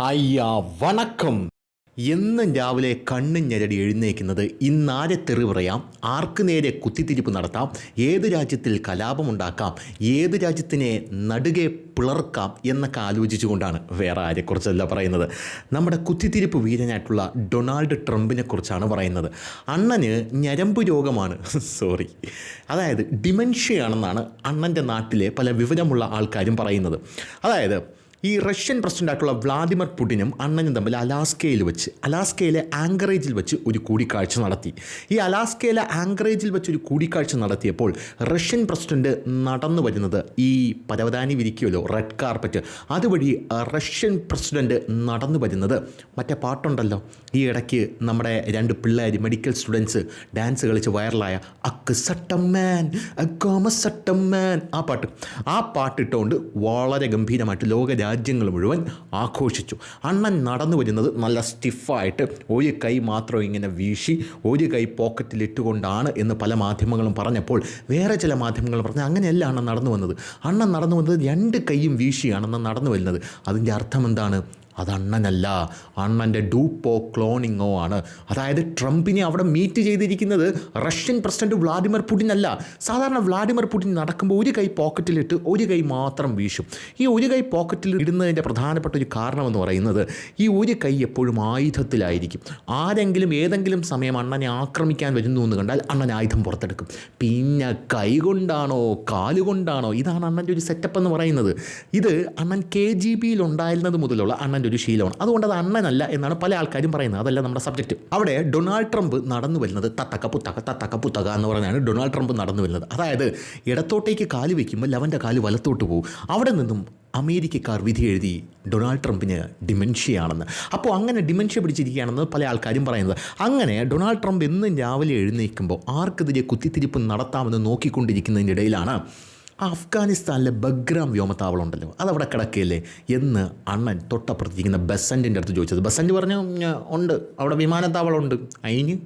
അയ്യാ വണക്കം. എന്നും രാവിലെ കണ്ണും ഞരടി എഴുന്നേക്കുന്നത് ഇന്നാരെ തെറി പറയാം ആർക്ക് നേരെ കുത്തിത്തിരിപ്പ് നടത്താം ഏത് രാജ്യത്തിൽ കലാപമുണ്ടാക്കാം ഏത് രാജ്യത്തിനെ നടുകെ പിളർക്കാം എന്നൊക്കെ ആലോചിച്ചുകൊണ്ടാണ് വേറെ ആരെക്കുറിച്ചല്ല പറയുന്നത്. നമ്മുടെ കുത്തിത്തിരിപ്പ് വീരനായിട്ടുള്ള ഡൊണാൾഡ് ട്രംപിനെ കുറിച്ചാണ് പറയുന്നത്. അണ്ണന് ഞരമ്പ് രോഗമാണ്. സോറി. അതായത് ഡിമെൻഷ്യയാണെന്നാണ് അണ്ണന്റെ നാട്ടിലെ പല വിവരമുള്ള ആൾക്കാരും പറയുന്നത്. അതായത് ഈ റഷ്യൻ പ്രസിഡന്റായിട്ടുള്ള വ്ളാഡിമർ പുടിനും അണ്ണനും തമ്മിൽ അലാസ്കയിൽ വെച്ച് അലാസ്കയിലെ ആങ്കറേജിൽ വെച്ച് ഒരു കൂടിക്കാഴ്ച നടത്തി. ഈ അലാസ്കയിലെ ആങ്കറേജിൽ വെച്ച് ഒരു കൂടിക്കാഴ്ച നടത്തിയപ്പോൾ റഷ്യൻ പ്രസിഡന്റ് നടന്നു വരുന്നത് ഈ പരവതാനി വിരിക്കുമല്ലോ റെഡ് കാർപ്പറ്റ്. അതുവഴി റഷ്യൻ പ്രസിഡന്റ് നടന്നു വരുന്നത് മറ്റേ പാട്ടുണ്ടല്ലോ ഈ ഇടയ്ക്ക് നമ്മുടെ രണ്ട് പിള്ളേർ മെഡിക്കൽ സ്റ്റുഡൻസ് ഡാൻസ് കളിച്ച് വൈറലായ അക്ക് സട്ടമ്മൻ അക്കോമ മാൻ ആ പാട്ട്. ആ പാട്ടിട്ടുകൊണ്ട് വളരെ ഗംഭീരമായിട്ട് ലോക രാജ്യങ്ങൾ മുഴുവൻ ആഘോഷിച്ചു. അണ്ണൻ നടന്നു വരുന്നത് നല്ല സ്റ്റിഫായിട്ട് ഒരു കൈ മാത്രം ഇങ്ങനെ വീശി ഒരു കൈ പോക്കറ്റിലിട്ടുകൊണ്ടാണ് എന്ന് പല മാധ്യമങ്ങളും പറഞ്ഞപ്പോൾ വേറെ ചില മാധ്യമങ്ങൾ പറഞ്ഞു അങ്ങനെയല്ല അണ്ണൻ നടന്നു വന്നത്. അണ്ണൻ നടന്നു വന്നത് രണ്ട് കൈയും വീശിയാണെന്ന് നടന്നു വരുന്നത്. അതിന്റെ അർത്ഥം എന്താണ്? അത് അണ്ണനല്ല അണ്ണന്റെ ഡൂപ്പോ ക്ലോണിങ്ങോ ആണ്. അതായത് ട്രംപിനെ അവിടെ മീറ്റ് ചെയ്തിരിക്കുന്നത് റഷ്യൻ പ്രസിഡന്റ് വ്ളാഡിമിർ പുടിൻ അല്ല സാധാരണ വ്ളാഡിമിർ പുടിൻ നടക്കുമ്പോൾ ഒരു കൈ പോക്കറ്റിലിട്ട് ഒരു കൈ മാത്രം വീശും. ഈ ഒരു കൈ പോക്കറ്റിൽ ഇടുന്നതിന്റെ പ്രധാനപ്പെട്ട ഒരു കാരണമെന്ന് പറയുന്നത് ഈ ഒരു കൈ എപ്പോഴും ആയുധത്തിലായിരിക്കും. ആരെങ്കിലും ഏതെങ്കിലും സമയം അണ്ണനെ ആക്രമിക്കാൻ വരുന്നു എന്ന് കണ്ടാൽ അണ്ണൻ ആയുധം പുറത്തെടുക്കും. പിന്നെ കൈ കൊണ്ടാണോ കാലുകൊണ്ടാണോ ഇതാണ് അണ്ണന്റെ ഒരു സെറ്റപ്പ് എന്ന് പറയുന്നത്. ഇത് അണ്ണൻ കെ ജി ബിയിൽ ഉണ്ടായിരുന്നത് മുതലുള്ള അണ്ണന്റെ ഒരു ശീലമാണ്. അതുകൊണ്ട് അത് അണ്ണനല്ല എന്നാണ് പല ആൾക്കാരും പറയുന്നത്. അതല്ല നമ്മുടെ സബ്ജക്റ്റ്. അവിടെ ഡൊണാൾഡ് ട്രംപ് നടന്നു വരുന്നത് തത്തക്ക പുത്തക്ക തത്തക്ക പുത്തക എന്ന് പറഞ്ഞാണ് ഡൊണാൾഡ് ട്രംപ് നടന്നു വരുന്നത്. അതായത് ഇടത്തോട്ടേക്ക് കാൽ വയ്ക്കുമ്പോൾ ലവന്റെ കാൽ വലത്തോട്ട് പോകും അവിടെ നിന്നും അമേരിക്കക്കാർ വിധി എഴുതി ഡൊണാൾഡ് ട്രംപിന് ഡിമെൻഷ്യയാണെന്ന്. അപ്പോൾ അങ്ങനെ ഡിമെൻഷ്യ പിടിച്ചിരിക്കുകയാണെന്ന് പല ആൾക്കാരും പറയുന്നത്. അങ്ങനെ ഡൊണാൾഡ് ട്രംപ് എന്നും രാവിലെ എഴുന്നേൽക്കുമ്പോൾ ആർക്കെതിരെ കുത്തിത്തിരിപ്പ് നടത്താമെന്ന് നോക്കിക്കൊണ്ടിരിക്കുന്നതിന്റെ ഇടയിലാണ് അഫ്ഗാനിസ്ഥാനിലെ ബഗ്രാം വ്യോമത്താവളം ഉണ്ടല്ലോ അതവിടെ കിടക്കുകയല്ലേ എന്ന് അണ്ണൻ തൊട്ടപ്പുറത്തിരിക്കുന്ന ബസന്റിന്റെ അടുത്ത് ചോദിച്ചത്. ബസന്റ് പറഞ്ഞു "ഞാ- ഉണ്ട് അവിടെ വിമാനത്താവളം ഉണ്ട് അതിന്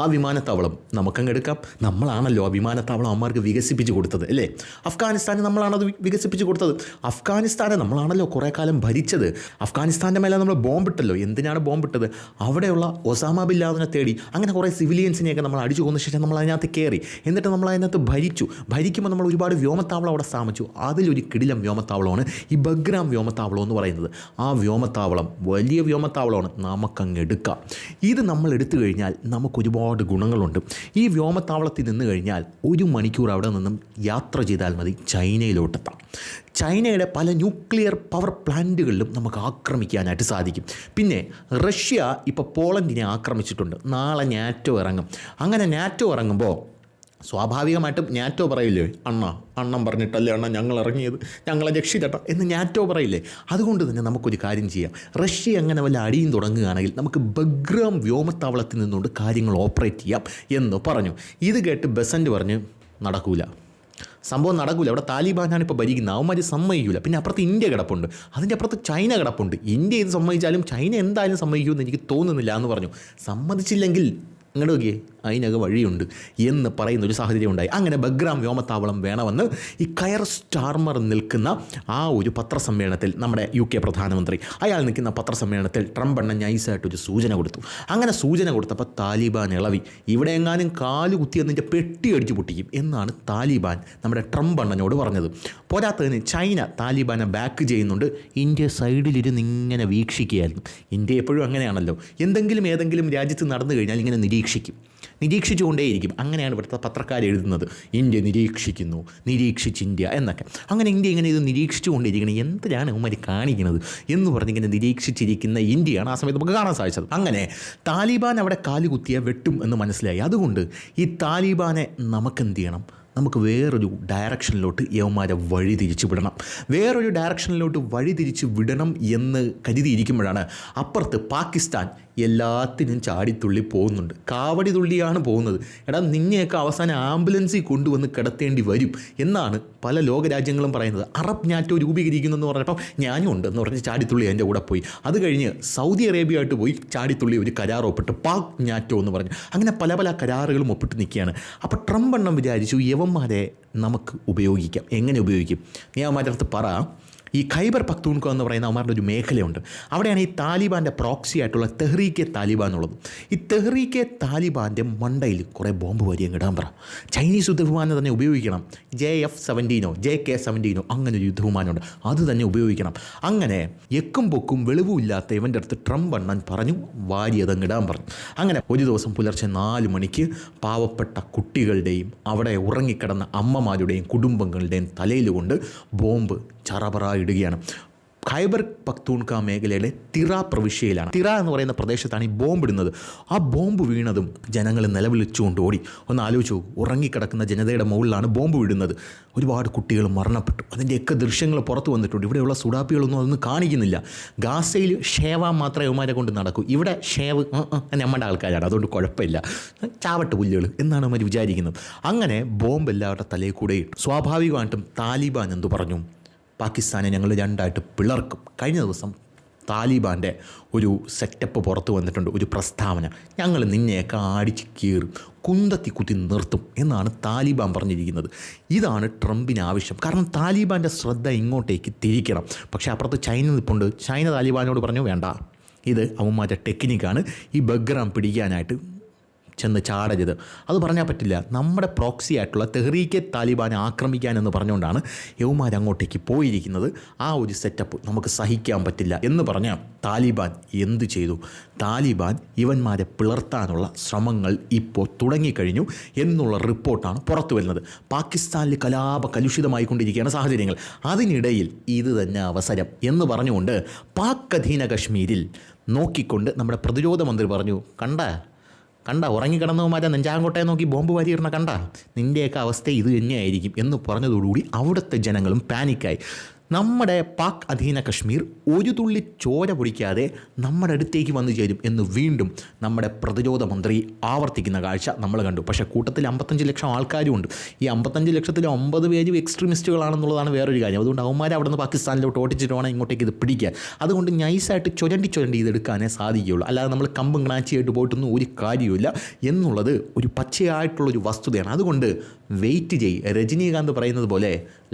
ആ വിമാനത്താവളം നമുക്കങ്ങ് എടുക്കാം. നമ്മളാണല്ലോ ആ വിമാനത്താവളം അമ്മമാർക്ക് വികസിപ്പിച്ച് കൊടുത്തത് അല്ലേ? അഫ്ഗാനിസ്ഥാന് നമ്മളാണത് അത് വികസിപ്പിച്ച് കൊടുത്തത്. അഫ്ഗാനിസ്ഥാനെ നമ്മളാണല്ലോ കുറേ കാലം ഭരിച്ചത്. അഫ്ഗാനിസ്ഥാന്റെ മേലെ നമ്മൾ ബോംബിട്ടല്ലോ. എന്തിനാണ് ബോംബിട്ടത്? അവിടെയുള്ള ഒസാമ ബിൻ ലാദനെ തേടി അങ്ങനെ കുറേ സിവിലിയൻസിനെയൊക്കെ നമ്മൾ അടിച്ചു കൊന്ന ശേഷം നമ്മൾ അതിനകത്ത് കയറി. എന്നിട്ട് നമ്മൾ അതിനകത്ത് ഭരിച്ചു. ഭരിക്കുമ്പോൾ നമ്മൾ ഒരുപാട് വ്യോമത്താവളം അവിടെ സ്ഥാപിച്ചു. അതിലൊരു കിടിലം വ്യോമത്താവളമാണ് ഈ ബഗ്രാം വ്യോമത്താവളം എന്ന് പറയുന്നത്. ആ വ്യോമത്താവളം വലിയ വ്യോമത്താവളമാണ്. നമുക്കങ്ങ് എടുക്കാം. ഇത് നമ്മൾ എടുത്തു കഴിഞ്ഞാൽ നമുക്ക് ഒരുപാട് ഗുണങ്ങളുണ്ട്. ഈ വ്യോമത്താവളത്തിൽ നിന്ന് കഴിഞ്ഞാൽ ഒരു മണിക്കൂർ അവിടെ നിന്നും യാത്ര ചെയ്താൽ മതി ചൈനയിലോട്ടെത്താം. ചൈനയുടെ പല ന്യൂക്ലിയർ പവർ പ്ലാന്റുകളിലും നമുക്ക് ആക്രമിക്കാനായിട്ട് സാധിക്കും. പിന്നെ റഷ്യ ഇപ്പോൾ പോളണ്ടിനെ ആക്രമിച്ചിട്ടുണ്ട്. നാളെ നാറ്റോ ഇറങ്ങും. അങ്ങനെ നാറ്റോ ഇറങ്ങുമ്പോൾ സ്വാഭാവികമായിട്ടും ഞാറ്റോ പറയില്ലേ? അണ്ണ അണ്ണം പറഞ്ഞിട്ടല്ലേ അണ്ണ ഞങ്ങൾ ഇറങ്ങിയത് ഞങ്ങളെ രക്ഷിച്ചട്ട എന്ന് ഞാറ്റോ പറയില്ലേ? അതുകൊണ്ട് തന്നെ നമുക്കൊരു കാര്യം ചെയ്യാം. റഷ്യ അങ്ങനെ വല്ല അടിയും തുടങ്ങുകയാണെങ്കിൽ നമുക്ക് ബഗ്രാം വ്യോമത്താവളത്തിൽ നിന്നുകൊണ്ട് കാര്യങ്ങൾ ഓപ്പറേറ്റ് ചെയ്യാം എന്ന് പറഞ്ഞു. ഇത് കേട്ട് ബസന്റ് പറഞ്ഞ് നടക്കൂല. സംഭവം നടക്കൂല. അവിടെ താലിബാനാണ് ഇപ്പോൾ ഭരിക്കുന്നത് അവന്മാർ സമ്മതിക്കില്ല പിന്നെ അപ്പുറത്ത് ഇന്ത്യ കിടപ്പുണ്ട്. അതിന്റെ അപ്പുറത്ത് ചൈന കിടപ്പുണ്ട്. ഇന്ത്യ ഇത് സമ്മതിച്ചാലും ചൈന എന്തായാലും സമ്മതിക്കുമെന്ന് എനിക്ക് തോന്നുന്നില്ല എന്ന് പറഞ്ഞു. സമ്മതിച്ചില്ലെങ്കിൽ ഇങ്ങോട്ട് നോക്കിയേ. അതിനകം വഴിയുണ്ട് എന്ന് പറയുന്ന ഒരു സാഹചര്യം ഉണ്ടായി അങ്ങനെ ബഗ്രാം വ്യോമത്താവളം വേണമെന്ന് ഈ കയർ സ്റ്റാർമർ നിൽക്കുന്ന ആ ഒരു പത്രസമ്മേളനത്തിൽ നമ്മുടെ യു കെ പ്രധാനമന്ത്രി അയാൾ നിൽക്കുന്ന പത്രസമ്മേളനത്തിൽ ട്രംപ് എണ്ണ നൈസായിട്ടൊരു സൂചന കൊടുത്തു. അങ്ങനെ സൂചന കൊടുത്തപ്പോൾ താലിബാൻ ഇളവി ഇവിടെ എങ്ങാനും കാൽ കുത്തി എന്നതിന്റെ പെട്ടി അടിച്ചു പൊട്ടിക്കും എന്നാണ് താലിബാൻ നമ്മുടെ ട്രംപ് അണ്ണനോട് പറഞ്ഞത്. പോരാത്തതിന് ചൈന താലിബാനെ ബാക്ക് ചെയ്യുന്നുണ്ട്. ഇന്ത്യ സൈഡിലിരുന്ന് ഇങ്ങനെ വീക്ഷിക്കുകയായിരുന്നു. ഇന്ത്യ എപ്പോഴും അങ്ങനെയാണല്ലോ. എന്തെങ്കിലും ഏതെങ്കിലും രാജ്യത്ത് നടന്നു കഴിഞ്ഞാൽ ഇങ്ങനെ നിരീക്ഷിക്കും. നിരീക്ഷിച്ചുകൊണ്ടേയിരിക്കും. അങ്ങനെയാണ് ഇവിടുത്തെ പത്രക്കാർ എഴുതുന്നത്. ഇന്ത്യ നിരീക്ഷിക്കുന്നു നിരീക്ഷിച്ച് ഇന്ത്യ എന്നൊക്കെ. അങ്ങനെ ഇന്ത്യ ഇങ്ങനെ ഇത് നിരീക്ഷിച്ചുകൊണ്ടിരിക്കണം എന്തിനാണ് ഇവന്മാർ കാണിക്കുന്നത് എന്ന് പറഞ്ഞിങ്ങനെ നിരീക്ഷിച്ചിരിക്കുന്ന ഇന്ത്യയാണ് ആ സമയത്ത് നമുക്ക് കാണാൻ സാധിച്ചത്. അങ്ങനെ താലിബാൻ അവിടെ കാലുകുത്തിയ വെട്ടും എന്ന് മനസ്സിലായി. അതുകൊണ്ട് ഈ താലിബാനെ നമുക്കെന്ത് ചെയ്യണം? നമുക്ക് വേറൊരു ഡയറക്ഷനിലോട്ട് യവന്മാരെ വഴി തിരിച്ചു വിടണം. വേറൊരു ഡയറക്ഷനിലോട്ട് വഴി തിരിച്ചു വിടണം എന്ന് കരുതിയിരിക്കുമ്പോഴാണ് അപ്പുറത്ത് പാകിസ്ഥാൻ എല്ലാത്തിനും ചാടിത്തുള്ളി പോകുന്നുണ്ട്. കാവടി തുള്ളിയാണ് പോകുന്നത്. എടാ നിന്നെയൊക്കെ അവസാനം ആംബുലൻസിൽ കൊണ്ടുവന്ന് കിടത്തേണ്ടി വരും എന്നാണ് പല ലോകരാജ്യങ്ങളും പറയുന്നത്. അറബ് ഞാറ്റോ രൂപീകരിക്കുന്നതെന്ന് പറഞ്ഞപ്പോൾ ഞാനും ഉണ്ട് എന്ന് പറഞ്ഞ് ചാടിത്തുള്ളി എന്റെ കൂടെ പോയി. അത് കഴിഞ്ഞ് സൗദി അറേബ്യയായിട്ട് പോയി ചാടിത്തുള്ളി ഒരു കരാർ ഒപ്പിട്ട്. പാക് ഞാറ്റോ എന്ന് പറഞ്ഞു. അങ്ങനെ പല പല കരാറുകളും ഒപ്പിട്ട് നിൽക്കുകയാണ്. അപ്പോൾ ട്രംപ് എണ്ണം വിചാരിച്ചു യവന്മാരെ നമുക്ക് ഉപയോഗിക്കാം. എങ്ങനെ ഉപയോഗിക്കും? നീ അവന്മാരുടെ പറ. ഈ ഖൈബർ പക്തൂൺകോ എന്ന് പറയുന്ന അവന്മാരുടെ ഒരു മേഖലയുണ്ട്. അവിടെയാണ് ഈ താലിബാന്റെ പ്രോക്സി ആയിട്ടുള്ള തെഹ്രീക്കെ താലിബാൻ എന്നുള്ളത്. ഈ തെഹ്രീക്കെ താലിബാന്റെ മണ്ടയിൽ കുറേ ബോംബ് വരിയും ഇടാൻ പറ. ചൈനീസ് യുദ്ധവിമാനം തന്നെ ഉപയോഗിക്കണം. ജെ എഫ് സെവന്റീനോ ജെ കെ സെവന്റീനോ അങ്ങനെ ഒരു യുദ്ധവിമാനമുണ്ട്. അത് തന്നെ ഉപയോഗിക്കണം. അങ്ങനെ എക്കും പൊക്കും വെളിവും ഇല്ലാത്ത ഇവന്റെ അടുത്ത് ട്രംപ് അണ്ണൻ പറഞ്ഞു വാരിയതങ്ങിടാൻ പറഞ്ഞു അങ്ങനെ ഒരു ദിവസം പുലർച്ചെ നാല് മണിക്ക് പാവപ്പെട്ട കുട്ടികളുടെയും അവിടെ ഉറങ്ങിക്കിടന്ന അമ്മമാരുടെയും കുടുംബങ്ങളുടെയും തലയിൽ കൊണ്ട് ബോംബ് ചറപറ ഇടുകയാണ്. ഖൈബർ പക്തൂൺക മേഖലയിലെ തിറ പ്രവിശ്യയിലാണ്. തിറ എന്ന് പറയുന്ന പ്രദേശത്താണ് ഈ ബോംബ് ഇടുന്നത് ആ ബോംബ് വീണതും ജനങ്ങൾ നിലവിളിച്ചുകൊണ്ട് ഓടി. ഒന്ന് ആലോചിച്ചു ഉറങ്ങിക്കിടക്കുന്ന ജനതയുടെ മുകളിലാണ് ബോംബ് വീഴുന്നത് ഒരുപാട് കുട്ടികൾ മരണപ്പെട്ടു. അതിന്റെയൊക്കെ ദൃശ്യങ്ങൾ പുറത്തു വന്നിട്ടുണ്ട്. ഇവിടെയുള്ള സുഡാപ്പികളൊന്നും അതൊന്നും കാണിക്കുന്നില്ല. ഗാസയിൽ ഷേവ മാത്രമേ ഇവന്മാരെ കൊണ്ട് നടക്കൂ. ഇവിടെ ഷേവ് നമ്മുടെ ആൾക്കാരാണ്. അതുകൊണ്ട് കുഴപ്പമില്ല. ചാവട്ട് പുല്ലുകൾ എന്നാണ് അവർ വിചാരിക്കുന്നത്. അങ്ങനെ ബോംബ് എല്ലാവരുടെ തലയിൽ കൂടെ ഇട്ടു. സ്വാഭാവികമായിട്ടും താലിബാൻ എന്തു പറഞ്ഞു? പാകിസ്ഥാനെ ഞങ്ങൾ രണ്ടായിട്ട് പിളർക്കും. കഴിഞ്ഞ ദിവസം താലിബാന്റെ ഒരു സെറ്റപ്പ് പുറത്തു വന്നിട്ടുണ്ട് ഒരു പ്രസ്താവന. ഞങ്ങൾ നിന്നെയൊക്കെ ആടിച്ച് കീറും കുന്തത്തി കുത്തി നിർത്തും എന്നാണ് താലിബാൻ പറഞ്ഞിരിക്കുന്നത്. ഇതാണ് ട്രംപിന് ആവശ്യം. കാരണം താലിബാന്റെ ശ്രദ്ധ ഇങ്ങോട്ടേക്ക് തിരിക്കണം. പക്ഷേ അപ്പുറത്ത് ചൈന നിൽപ്പുണ്ട്. ചൈന താലിബാനോട് പറഞ്ഞു വേണ്ട. ഇത് അവന്മാരുടെ ടെക്നിക്കാണ് ഈ ബഗ്രാം പിടിക്കാനായിട്ട് ചെന്ന് ചാടരുത്. അത് പറഞ്ഞാൽ പറ്റില്ല. നമ്മുടെ പ്രോക്സി ആയിട്ടുള്ള തെഹ്രീക്കെ താലിബാനെ ആക്രമിക്കാനെന്ന് പറഞ്ഞുകൊണ്ടാണ് യൗമാർ അങ്ങോട്ടേക്ക് പോയിരിക്കുന്നത്. ആ ഒരു സെറ്റപ്പ് നമുക്ക് സഹിക്കാൻ പറ്റില്ല എന്ന് പറഞ്ഞാൽ താലിബാൻ എന്ത് ചെയ്തു? താലിബാൻ ഇവന്മാരെ പിളർത്താനുള്ള ശ്രമങ്ങൾ ഇപ്പോൾ തുടങ്ങിക്കഴിഞ്ഞു എന്നുള്ള റിപ്പോർട്ടാണ് പുറത്തു വരുന്നത്. പാകിസ്ഥാനിൽ കലാപ കലുഷിതമായിക്കൊണ്ടിരിക്കുകയാണ് സാഹചര്യങ്ങൾ. അതിനിടയിൽ ഇത് തന്നെ അവസരം എന്ന് പറഞ്ഞുകൊണ്ട് പാക് അധീന കശ്മീരിൽ നോക്കിക്കൊണ്ട് നമ്മുടെ പ്രതിരോധ മന്ത്രി പറഞ്ഞു കണ്ട കണ്ട ഉറങ്ങിക്കിടന്നവന്മാരെ നെഞ്ചാങ്കോട്ടയെ നോക്കി ബോംബ് വാരിയിടണ കണ്ട? നിന്റെയൊക്കെ അവസ്ഥ ഇത് തന്നെയായിരിക്കും എന്ന് പറഞ്ഞതോടുകൂടി അവിടുത്തെ ജനങ്ങളും പാനിക്കായി നമ്മുടെ പാക് അധീന കശ്മീർ ഒരു തുള്ളി ചോര പൊടിക്കാതെ നമ്മുടെ അടുത്തേക്ക് വന്നു ചേരും എന്ന് വീണ്ടും നമ്മുടെ പ്രതിരോധ മന്ത്രി ആവർത്തിക്കുന്ന കാഴ്ച നമ്മൾ കണ്ടു. പക്ഷേ കൂട്ടത്തിൽ അമ്പത്തഞ്ച് ലക്ഷം ആൾക്കാരും ഉണ്ട് ഈ അമ്പത്തഞ്ച് ലക്ഷത്തിൽ ഒമ്പത് പേരും എക്സ്ട്രീമിസ്റ്റുകളാണെന്നുള്ളതാണ് വേറൊരു കാര്യം. അതുകൊണ്ട് അവന്മാർ അവിടെ നിന്ന് പാകിസ്ഥാനിലോട്ട് ഓടിച്ചിട്ട് വേണം ഇങ്ങോട്ടേക്ക് ഇത് പിടിക്കുക അതുകൊണ്ട് നൈസായിട്ട് ചുരണ്ടി ചുരണ്ടി ഇതെടുക്കാനേ സാധിക്കുകയുള്ളൂ. അല്ലാതെ നമ്മൾ കമ്പും ഗ്നാച്ചിയായിട്ട് പോയിട്ടൊന്നും ഒരു കാര്യമില്ല എന്നുള്ളത് ഒരു പച്ചയായിട്ടുള്ളൊരു വസ്തുതയാണ്. അതുകൊണ്ട് വെയിറ്റ് ചെയ് രജനീകാന്ത് പറയുന്നത് പോലെ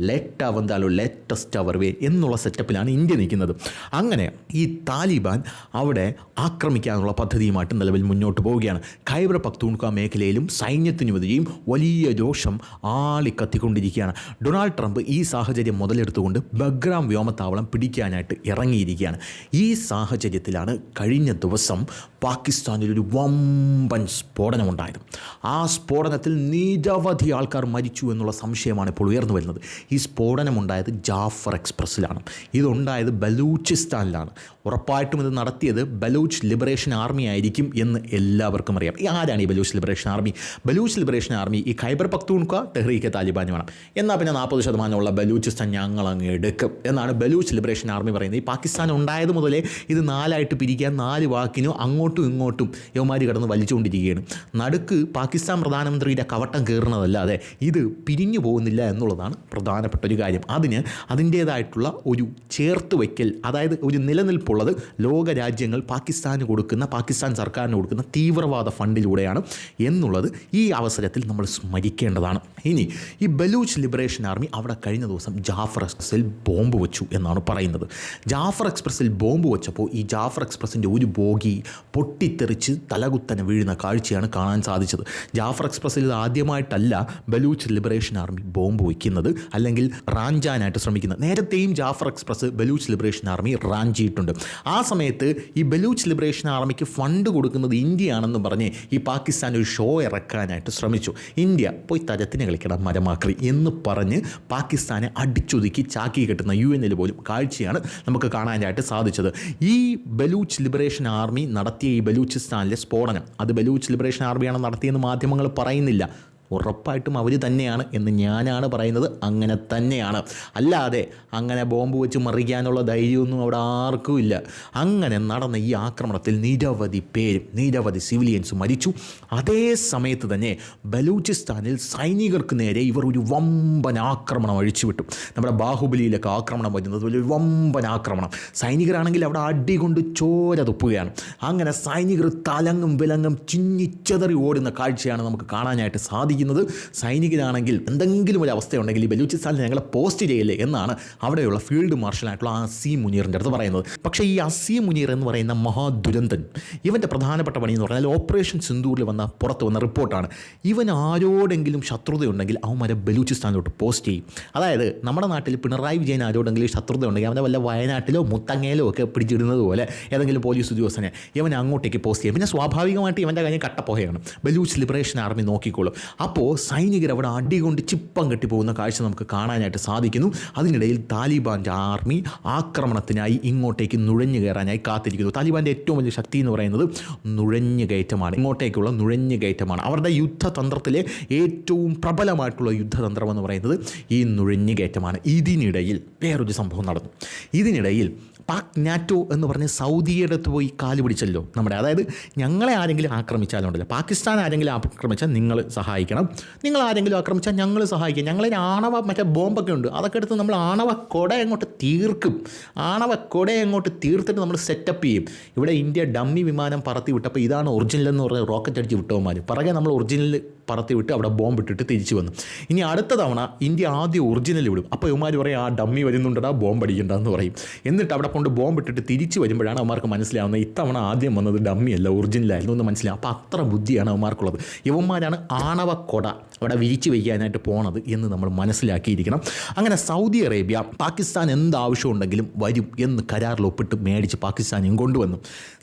ലെറ്റ് അവന്താലോ ലേറ്റസ്റ്റ് അവർ വേ എന്നുള്ള സെറ്റപ്പിലാണ് ഇന്ത്യ നിൽക്കുന്നത്. അങ്ങനെ ഈ താലിബാൻ അവിടെ ആക്രമിക്കാനുള്ള പദ്ധതിയുമായിട്ട് നിലവിൽ മുന്നോട്ട് പോവുകയാണ്. ഖൈബർ പക്തൂൺക മേഖലയിലും സൈന്യത്തിനുമെതിരെയും വലിയ രോഷം ആളിക്കത്തിക്കൊണ്ടിരിക്കുകയാണ്. ഡൊണാൾഡ് ട്രംപ് ഈ സാഹചര്യം മുതലെടുത്തുകൊണ്ട് ബഗ്രാം വ്യോമത്താവളം പിടിക്കാനായിട്ട് ഇറങ്ങിയിരിക്കുകയാണ്. ഈ സാഹചര്യത്തിലാണ് കഴിഞ്ഞ ദിവസം പാകിസ്ഥാനിൽ ഒരു വമ്പൻ സ്ഫോടനമുണ്ടായത്. ആ സ്ഫോടനത്തിൽ നിരവധി ആൾക്കാർ മരിച്ചു എന്നുള്ള സംശയമാണ് ഇപ്പോൾ ഉയർന്നു വരുന്നത്. ഈ സ്ഫോടനമുണ്ടായത് ജാഫർ എക്സ്പ്രസ്സിലാണ്. ഇതുണ്ടായത് ബലൂചിസ്ഥാനിലാണ്. ഉറപ്പായിട്ടും ഇത് നടത്തിയത് ബലൂച്ച് ലിബറേഷൻ ആർമി ആയിരിക്കും എന്ന് എല്ലാവർക്കും അറിയാം. ഈ ആരാണ് ഈ Baloch liberation army? Baloch liberation army ഈ ഖൈബർ പക്തൂൺക ടെഹ്രീക്ക് വേണം എന്നാൽ പിന്നെ നാൽപ്പത് ശതമാനമുള്ള ബലൂചിസ്ഥാൻ ഞങ്ങൾ അങ്ങ് എടുക്കും എന്നാണ് ബലൂച്ച് ലിബറേഷൻ ആർമി പറയുന്നത്. ഈ പാകിസ്ഥാൻ ഉണ്ടായത് മുതലേ ഇത് നാലായിട്ട് പിരിക്കാൻ നാല് വാക്കിനും അങ്ങോട്ടും ഇങ്ങോട്ടും യവമാരി കിടന്ന് വലിച്ചുകൊണ്ടിരിക്കുകയാണ്. നടുക്ക് പാകിസ്ഥാൻ പ്രധാനമന്ത്രിയുടെ കവട്ടം കയറുന്നതല്ലാതെ ഇത് പിരിഞ്ഞു പോകുന്നില്ല എന്നുള്ളതാണ് പ്രധാനപ്പെട്ട ഒരു കാര്യം. അതിന് അതിന്റേതായിട്ടുള്ള ഒരു ചേർത്ത് വയ്ക്കൽ അതായത് ഒരു നിലനിൽപ്പുള്ളത് ലോക രാജ്യങ്ങൾ പാകിസ്ഥാന് കൊടുക്കുന്ന പാകിസ്ഥാൻ സർക്കാരിന് കൊടുക്കുന്ന തീവ്രവാദ ഫണ്ടിലൂടെയാണ് എന്നുള്ളത് ഈ അവസരത്തിൽ നമ്മൾ സ്മരിക്കേണ്ടതാണ്. ഇനി ഈ ബലൂച്ച് ലിബറേഷൻ ആർമി അവിടെ കഴിഞ്ഞ ദിവസം ജാഫർ എക്സ്പ്രസിൽ ബോംബ് വെച്ചു എന്നാണ് പറയുന്നത്. ജാഫർ എക്സ്പ്രസിൽ ബോംബ് വെച്ചപ്പോൾ ഈ ജാഫർ എക്സ്പ്രസിന്റെ ഒരു ബോഗി പൊട്ടിത്തെറിച്ച് തലകുത്തനെ വീഴുന്ന കാഴ്ചയാണ് കാണാൻ സാധിച്ചത്. ജാഫർ എക്സ്പ്രസ്സിൽ ഇത് ആദ്യമായിട്ടല്ല ബലൂച്ച് ലിബറേഷൻ ആർമി ബോംബ് വയ്ക്കുന്നത് അല്ലെങ്കിൽ റാഞ്ചാനായിട്ട് ശ്രമിക്കുന്നത്. നേരത്തെയും Jaffar express Baloch liberation army റാഞ്ചിയിട്ടുണ്ട്. ആ സമയത്ത് ഈ ബലൂച്ച് ലിബറേഷൻ ആർമിക്ക് ഫണ്ട് കൊടുക്കുന്നത് ഇന്ത്യയാണെന്ന് പറഞ്ഞ് ഈ പാകിസ്ഥാൻ ഒരു ഷോ ഇറക്കാനായിട്ട് ശ്രമിച്ചു. ഇന്ത്യ പോയി തരത്തിന് കളിക്കണം മരമാക്രി എന്ന് പറഞ്ഞ് പാകിസ്ഥാനെ അടിച്ചൊതുക്കി ചാക്കി കെട്ടുന്ന യു എന്നിൽ പോലും കാഴ്ചയാണ് നമുക്ക് കാണാനായിട്ട് സാധിച്ചത്. ഈ ബലൂച്ച് ലിബറേഷൻ ആർമി നടത്തിയ ഈ ബലൂചിസ്ഥാനിലെ സ്ഫോടനം. അത് ബലൂച്ച് ലിബറേഷൻ ആർമിയാണ് നടത്തിയെന്ന് മാധ്യമങ്ങൾ പറയുന്നില്ല. ഉറപ്പായിട്ടും അവർ തന്നെയാണ് എന്ന് ഞാനാണ് പറയുന്നത്. അങ്ങനെ തന്നെയാണ്. അല്ലാതെ അങ്ങനെ ബോംബ് വെച്ച് മറിക്കാനുള്ള ധൈര്യമൊന്നും അവിടെ ആർക്കും ഇല്ല. അങ്ങനെ നടന്ന ഈ ആക്രമണത്തിൽ നിരവധി പേരും നിരവധി സിവിലിയൻസ് മരിച്ചു. അതേ സമയത്ത് തന്നെ ബലൂചിസ്ഥാനിൽ സൈനികർക്ക് നേരെ ഇവർ ഒരു വമ്പൻ ആക്രമണം അഴിച്ചുവിട്ടു. നമ്മുടെ ബാഹുബലിയിലൊക്കെ ആക്രമണം വരുന്നത് ഒരു വമ്പൻ ആക്രമണം. സൈനികരാണെങ്കിൽ അവിടെ അടി കൊണ്ട് ചോര തുപ്പുകയാണ്. അങ്ങനെ സൈനികർ തലങ്ങും വിലങ്ങും ചിഞ്ഞിച്ചതറി ഓടുന്ന കാഴ്ചയാണ് നമുക്ക് കാണാനായിട്ട് സാധിക്കുന്നത്. സാധിക്കുന്നത് സൈനികരാണെങ്കിൽ എന്തെങ്കിലും ഒരു അവസ്ഥയുണ്ടെങ്കിൽ ഈ ബലൂചിസ്ഥാനിൽ ഞങ്ങളെ പോസ്റ്റ് ചെയ്യല്ലേ എന്നാണ് അവിടെയുള്ള ഫീൽഡ് മാർഷലായിട്ടുള്ള അസീം മുനീറിന്റെ അടുത്ത് പറയുന്നത്. പക്ഷേ ഈ അസീം മുനീർ എന്ന് പറയുന്ന മഹാദുരന്തൻ ഇവന്റെ പ്രധാനപ്പെട്ട പണി എന്ന് പറഞ്ഞാൽ ഓപ്പറേഷൻ സിന്ദൂറിൽ വന്ന പുറത്ത് വന്ന റിപ്പോർട്ടാണ്. ഇവൻ ആരോടെങ്കിലും ശത്രുതയുണ്ടെങ്കിൽ അവന്മാരെ ബലൂചിസ്ഥാനിലോട്ട് പോസ്റ്റ് ചെയ്യും. അതായത് നമ്മുടെ നാട്ടിൽ പിണറായി വിജയൻ ആരോടെങ്കിലും ശത്രുത ഉണ്ടെങ്കിൽ അവനെ വല്ല വയനാട്ടിലോ മുത്തങ്ങയിലോ ഒക്കെ പിടിച്ചിടുന്നത് പോലെ ഏതെങ്കിലും പോലീസ് ഉദ്യോഗസ്ഥനെ ഇവൻ അങ്ങോട്ടേക്ക് പോസ്റ്റ് ചെയ്യും. പിന്നെ സ്വാഭാവികമായിട്ട് ഇവന്റെ കാര്യം കട്ടപ്പോഹയാണ്. ബലൂച്ച് ലിബറേഷൻ ആർമി നോക്കിക്കോളും. അപ്പോൾ സൈനികർ അവിടെ അടികൊണ്ട് ചിപ്പം കെട്ടി പോകുന്ന കാഴ്ച നമുക്ക് കാണാനായിട്ട് സാധിക്കുന്നു. അതിനിടയിൽ താലിബാന്റെ ആർമി ആക്രമണത്തിനായി ഇങ്ങോട്ടേക്ക് നുഴഞ്ഞു കയറാനായി കാത്തിരിക്കുന്നു. താലിബാന്റെ ഏറ്റവും വലിയ ശക്തി എന്ന് പറയുന്നത് നുഴഞ്ഞു കയറ്റമാണ്. ഇങ്ങോട്ടേക്കുള്ള നുഴഞ്ഞു കയറ്റമാണ്. അവരുടെ യുദ്ധതന്ത്രത്തിലെ ഏറ്റവും പ്രബലമായിട്ടുള്ള യുദ്ധതന്ത്രം എന്ന് പറയുന്നത് ഈ നുഴഞ്ഞു കയറ്റമാണ്. ഇതിനിടയിൽ വേറൊരു സംഭവം നടന്നു. ഇതിനിടയിൽ പാക് നാറ്റോ എന്ന് പറഞ്ഞ് സൗദിയുടെ അടുത്ത് പോയി കാൽ പിടിച്ചല്ലോ നമ്മുടെ അതായത് ഞങ്ങളെ ആരെങ്കിലും ആക്രമിച്ചാലുണ്ടല്ലോ. പാകിസ്ഥാൻ ആരെങ്കിലും ആക്രമിച്ചാൽ നിങ്ങൾ സഹായിക്കണം. നിങ്ങൾ ആരെങ്കിലും ആക്രമിച്ചാൽ ഞങ്ങൾ സഹായിക്കാം. ഞങ്ങളതിന് ആണവ മറ്റേ ബോംബൊക്കെ ഉണ്ട്. അതൊക്കെ എടുത്ത് നമ്മൾ ആണവ കൊട അങ്ങോട്ട് തീർക്കും. ആണവ കൊട അങ്ങോട്ട് തീർത്തിട്ട് നമ്മൾ സെറ്റപ്പ് ചെയ്യും. ഇവിടെ ഇന്ത്യ ഡമ്മി വിമാനം പറത്തി വിട്ടപ്പോൾ ഇതാണ് ഒറിജിനൽ എന്ന് പറഞ്ഞ റോക്കറ്റ് അടിച്ച് വിട്ടവന്മാർ പിറകെ നമ്മൾ ഒറിജിനൽ പറത്തി വിട്ട് അവിടെ ബോംബ് ഇട്ടിട്ട് തിരിച്ചു വന്നു. ഇനി അടുത്ത തവണ ഇന്ത്യ ആദ്യം ഒറിജിനൽ വിടും. അപ്പോൾ ഇവന്മാർ പറയും ആ ഡമ്മി വരുന്നുണ്ടടാ ബോംബ് അടിക്കണ്ടെന്ന് പറയും. എന്നിട്ട് അവിടെ കൊണ്ട് ബോംബ് ഇട്ടിട്ട് തിരിച്ചു വരുമ്പോഴാണ് അവന്മാർക്ക് മനസ്സിലാവുന്നത് ഇത്തവണ ആദ്യം വന്നത് ഡമ്മിയല്ല ഒറിജിനലായിരുന്നു എന്ന് മനസ്സിലാവും. അപ്പോൾ അത്ര ബുദ്ധിയാണ് അവന്മാർക്കുള്ളത്. ഇവന്മാരാണ് ആണവ കൊട അവിടെ വിരിച്ചു വയ്ക്കാനായിട്ട് പോണത് എന്ന് നമ്മൾ മനസ്സിലാക്കിയിരിക്കണം. അങ്ങനെ സൗദി അറേബ്യ പാകിസ്ഥാൻ എന്താവശ്യമുണ്ടെങ്കിലും വരും എന്ന് കരാറിൽ ഒപ്പിട്ട് മേടിച്ച് പാകിസ്ഥാനെയും കൊണ്ടുവന്നു.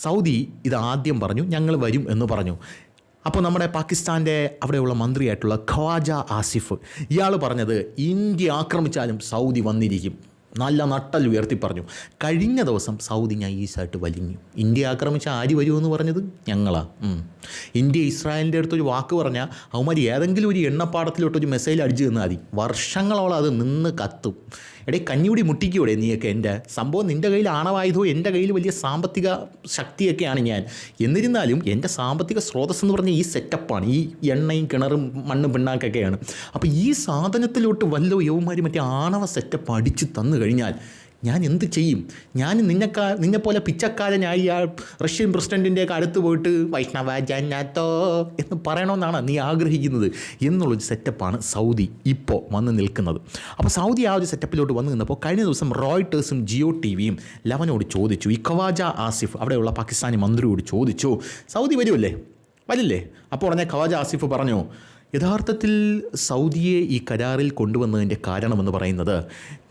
സൗദി ഇത് ആദ്യം പറഞ്ഞു ഞങ്ങൾ വരും എന്ന് പറഞ്ഞു. അപ്പോൾ നമ്മുടെ പാകിസ്ഥാന്റെ അവിടെയുള്ള മന്ത്രിയായിട്ടുള്ള ഖവാജ ആസിഫ് ഇയാൾ പറഞ്ഞത് ഇന്ത്യ ആക്രമിച്ചാലും സൗദി വന്നിരിക്കും. നല്ല നട്ടൽ ഉയർത്തി പറഞ്ഞു. കഴിഞ്ഞ ദിവസം സൗദി നൈസായിട്ട് വലിഞ്ഞു. ഇന്ത്യ ആക്രമിച്ച ആര് വരുമെന്ന് പറഞ്ഞത് ഞങ്ങളാ. ഉം. ഇന്ത്യ ഇസ്രായേലിന്റെ അടുത്തൊരു വാക്ക് പറഞ്ഞാൽ അവന്മാർ ഏതെങ്കിലും ഒരു എണ്ണപ്പാടത്തിലോട്ടൊരു മെസ്സേജ് അടിച്ചു തന്നാൽ മതി. വർഷങ്ങളോളം അത് നിന്ന് കത്തും. എടേ കഞ്ഞിപിടി മുട്ടിക്കൂടെ നീയൊക്കെ? എന്റെ സംഭവം നിന്റെ കയ്യിൽ ആണവായുധവും എന്റെ കയ്യിൽ വലിയ സാമ്പത്തിക ശക്തിയൊക്കെയാണ് ഞാൻ. എന്നിരുന്നാലും എന്റെ സാമ്പത്തിക സ്രോതസ് എന്ന് പറഞ്ഞാൽ ഈ സെറ്റപ്പാണ് ഈ എണ്ണയും കിണറും മണ്ണും പിണ്ണാക്കൊക്കെയാണ്. അപ്പോൾ ഈ സാധനത്തിലോട്ട് വല്ല യവന്മാർ മറ്റേ ആണവ സെറ്റപ്പ് അടിച്ച് തന്നു കഴിഞ്ഞാൽ ഞാൻ എന്ത് ചെയ്യും? ഞാൻ നിന്നെക്കാ നിന്നെപ്പോലെ പിച്ചക്കാരനായി ആ റഷ്യൻ പ്രസിഡന്റിന്റെ ഒക്കെ അടുത്ത് പോയിട്ട് വൈഷ്ണവ ജന്നത്തോ എന്ന് പറയണമെന്നാണ് നീ ആഗ്രഹിക്കുന്നത് എന്നുള്ളൊരു സെറ്റപ്പാണ് സൗദി ഇപ്പോൾ വന്ന് നിൽക്കുന്നത്. അപ്പോൾ സൗദി ആ ഒരു സെറ്റപ്പിലോട്ട് വന്ന് നിന്നപ്പോൾ കഴിഞ്ഞ ദിവസം റോയിട്ടേഴ്സും ജിയോ ടി വിയും ലവനോട് ചോദിച്ചു ഈ ഖവാജ ആസിഫ് അവിടെയുള്ള പാകിസ്ഥാനി മന്ത്രിയോട് ചോദിച്ചു സൗദി വരുമല്ലേ വരില്ലേ? അപ്പോൾ ഉടനെ ഖവാജ ആസിഫ് പറഞ്ഞു യഥാർത്ഥത്തിൽ സൗദിയെ ഈ കരാറിൽ കൊണ്ടുവന്നതിന്റെ കാരണമെന്ന് പറയുന്നത്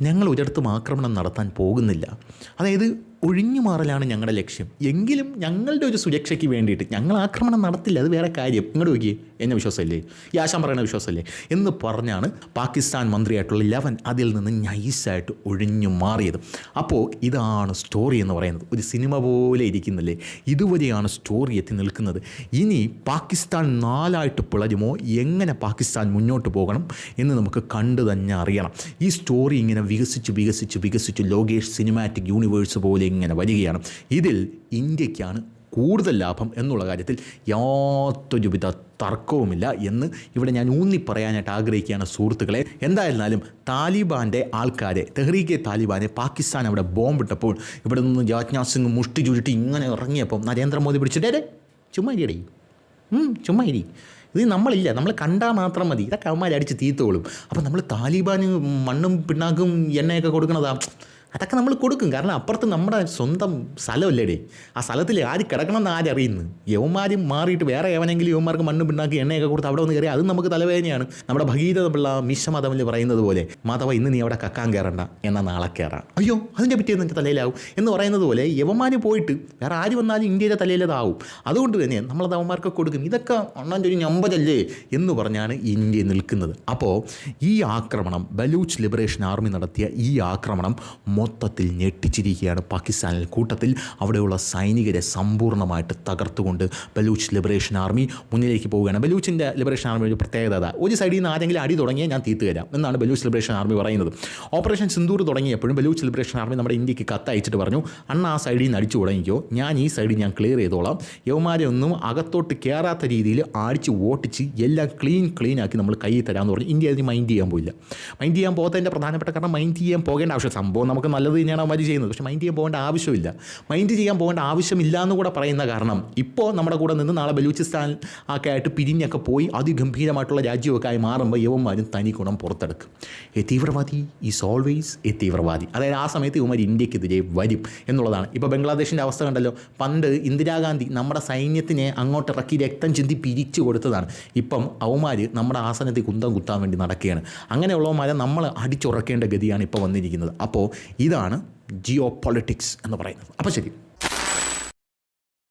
ഞങ്ങൾ ഒരിടത്തും ആക്രമണം നടത്താൻ പോകുന്നില്ല. അതായത് ഒഴിഞ്ഞു മാറലാണ് ഞങ്ങളുടെ ലക്ഷ്യം. എങ്കിലും ഞങ്ങളുടെ ഒരു സുരക്ഷയ്ക്ക് വേണ്ടിയിട്ട് ഞങ്ങൾ ആക്രമണം നടത്തില്ല. അത് വേറെ കാര്യം. ഇങ്ങോട്ട് നോക്കിയേ. എന്നെ വിശ്വാസമല്ലേ? ഈ ആശാൻ പറയുന്ന വിശ്വാസമല്ലേ? എന്ന് പറഞ്ഞാണ് പാകിസ്ഥാൻ മന്ത്രിയായിട്ടുള്ള ലെവൻ അതിൽ നിന്ന് നൈസായിട്ട് ഒഴിഞ്ഞു മാറിയത്. അപ്പോൾ ഇതാണ് സ്റ്റോറി എന്ന് പറയുന്നത്. ഒരു സിനിമ പോലെ ഇരിക്കുന്നില്ലേ? ഇതുവരെയാണ് സ്റ്റോറി എത്തി നിൽക്കുന്നത്. ഇനി പാകിസ്ഥാൻ നാലായിട്ട് പിളരുമോ? എങ്ങനെ പാകിസ്ഥാൻ മുന്നോട്ട് പോകണം എന്ന് നമുക്ക് കണ്ടു തന്നെ അറിയണം. ഈ സ്റ്റോറി ഇങ്ങനെ വികസിച്ച് വികസിച്ച് വികസിച്ച് ലോകേഷ് സിനിമാറ്റിക് യൂണിവേഴ്സ് പോലെ ഇങ്ങനെ വരികയാണ്. ഇതിൽ ഇന്ത്യക്കാണ് കൂടുതൽ ലാഭം എന്നുള്ള കാര്യത്തിൽ യാതൊരുവിധ തർക്കവുമില്ല എന്ന് ഇവിടെ ഞാൻ ഊന്നി പറയാനായിട്ട് ആഗ്രഹിക്കുകയാണ് സുഹൃത്തുക്കളെ. എന്തായിരുന്നാലും താലിബാന്റെ ആൾക്കാരെ തെഹ്രീക്കെ താലിബാനെ പാകിസ്ഥാൻ അവിടെ ബോംബിട്ടപ്പോൾ ഇവിടെ നിന്ന് രാജ്നാഥ് സിംഗ് മുഷ്ടി ചുരുട്ടി ഇങ്ങനെ ഇറങ്ങിയപ്പോൾ നരേന്ദ്രമോദി പിടിച്ചിട്ടേ ചുമ്മാ ഇരിയടേ. ചുമ്മാ ഇരി. ഇത് നമ്മളില്ല നമ്മൾ കണ്ടാൽ മാത്രം മതി. ഇതൊക്കെ അവന്മാരടിച്ച് തീത്തോളും. അപ്പം നമ്മൾ താലിബാന് മണ്ണും പിണ്ണാക്കും എണ്ണയൊക്കെ കൊടുക്കണതാ. അതൊക്കെ നമ്മൾ കൊടുക്കും. കാരണം അപ്പുറത്ത് നമ്മുടെ സ്വന്തം സ്ഥലമല്ലേടേ. ആ സ്ഥലത്തിൽ ആര് കിടക്കണമെന്ന് ആരറിയുന്നു യവന്മാരും മാറിയിട്ട് വേറെ യവനെങ്കിലും യവന്മാർക്ക് മണ്ണ് പിണ്ണാക്കി എണ്ണയൊക്കെ കൊടുത്ത് അവിടെ വന്ന് കയറി അതും നമുക്ക് തലവേദനയാണ്. നമ്മുടെ ഭഗീരഥ പിള്ള മിശ്രമതമിൽ പറയുന്നത് പോലെ മാധവ ഇന്ന് നീ അവിടെ കക്കാൻ കയറണ്ട എന്നാൽ നാളെ കയറാം അയ്യോ അതിന്റെ പറ്റിയത് എന്റെ തലയിലാവും. എന്ന് പറയുന്നത് പോലെ യവന്മാർ പോയിട്ട് വേറെ ആര് വന്നാലും ഇന്ത്യയുടെ തലയിലതാവും. അതുകൊണ്ട് തന്നെ നമ്മളത് അവന്മാർക്ക് കൊടുക്കും. ഇതൊക്കെ ഒന്നാന്റെ ഒരു ഞമ്പതല്ലേ എന്ന് പറഞ്ഞാണ് ഇന്ത്യ നിൽക്കുന്നത്. അപ്പോൾ ഈ ആക്രമണം ബലൂച്ച് ലിബറേഷൻ ആർമി നടത്തിയ ഈ ആക്രമണം മൊത്തത്തിൽ ഞെട്ടിച്ചിരിക്കുകയാണ് പാകിസ്ഥാനിൽ. കൂട്ടത്തിൽ അവിടെയുള്ള സൈനികരെ സമ്പൂർണമായിട്ട് തകർത്തുകൊണ്ട് ബലൂച്ച് ലിബറേഷൻ ആർമി മുന്നിലേക്ക് പോവുകയാണ്. ബലൂച്ചിന്റെ ലിബറേഷൻ ആർമി ഒരു പ്രത്യേകത. ഒരു സൈഡിൽ നിന്ന് ആരെങ്കിലും അടി തുടങ്ങിയാൽ ഞാൻ തീത്തു തരാം എന്നാണ് ബലൂച്ച് ലിബറേഷൻ ആർമി പറയുന്നത്. ഓപ്പറേഷൻ സിന്ദൂർ തുടങ്ങിയപ്പോഴും ബലൂച്ച് ലിബറേഷൻ ആർമി നമ്മുടെ ഇന്ത്യയ്ക്ക് കത്ത് അയച്ചിട്ട് പറഞ്ഞു അണ്ണ ആ സൈഡിൽ നിന്ന് അടിച്ചു തുടങ്ങിക്കോ. ഞാൻ ഈ സൈഡിൽ ഞാൻ ക്ലിയർ ചെയ്തോളാം. യവമാരെ ഒന്നും അകത്തോട്ട് കയറാത്ത രീതിയിൽ അടിച്ച് ഓട്ടിച്ച് എല്ലാം ക്ലീൻ ക്ലീൻ ആക്കി നമ്മൾ കയ്യിൽ തരാമെന്ന് പറഞ്ഞു. ഇന്ത്യ അതിന് മൈൻഡ് ചെയ്യാൻ പോയില്ല. മൈൻഡ് ചെയ്യാൻ പോകാത്തതിന്റെ പ്രധാനപ്പെട്ട കാരണം മൈൻഡ് ചെയ്യാൻ പോകേണ്ട ആവശ്യം. സംഭവം നമുക്ക് നല്ലത് തന്നെയാണ് അവന്മാർ ചെയ്യുന്നത്. പക്ഷേ മൈൻഡ് ചെയ്യാൻ പോകേണ്ട ആവശ്യമില്ല. മൈൻഡ് ചെയ്യാൻ പോകേണ്ട ആവശ്യമില്ല എന്ന് കൂടെ പറയുന്ന കാരണം ഇപ്പോൾ നമ്മുടെ കൂടെ നിന്ന് നാളെ ബലൂചിസ്ഥാൻ ഒക്കെ ആയിട്ട് പിരിഞ്ഞൊക്കെ പോയി അതിഗംഭീരമായിട്ടുള്ള രാജ്യമൊക്കെ ആയി മാറുമ്പോൾ യവന്മാരും തനി ഗുണം പുറത്തെടുക്കും. എ തീവ്രവാദി ഈസ് ഓൾവേസ് എ തീവ്രവാദി. അതായത് ആ സമയത്ത് ഇവന്മാർ ഇന്ത്യക്കെതിരെ വരും എന്നുള്ളതാണ്. ഇപ്പോൾ ബംഗ്ലാദേശിന്റെ അവസ്ഥ കണ്ടല്ലോ. പണ്ട് ഇന്ദിരാഗാന്ധി നമ്മുടെ സൈന്യത്തിനെ അങ്ങോട്ട് ഇറക്കി രക്തം ചിന്തി പിരിച്ചു കൊടുത്തതാണ്. ഇപ്പം അവന്മാർ നമ്മുടെ ആസനത്തിൽ കുന്തം കുത്താൻ വേണ്ടി നടക്കുകയാണ്. അങ്ങനെയുള്ളവന്മാരെ നമ്മൾ അടിച്ചുറക്കേണ്ട ഗതിയാണ് ഇപ്പോൾ വന്നിരിക്കുന്നത്. അപ്പോൾ ഇതാണ് ജിയോ പൊളിറ്റിക്സ് എന്ന് പറയുന്നത്. അപ്പോൾ ശരി.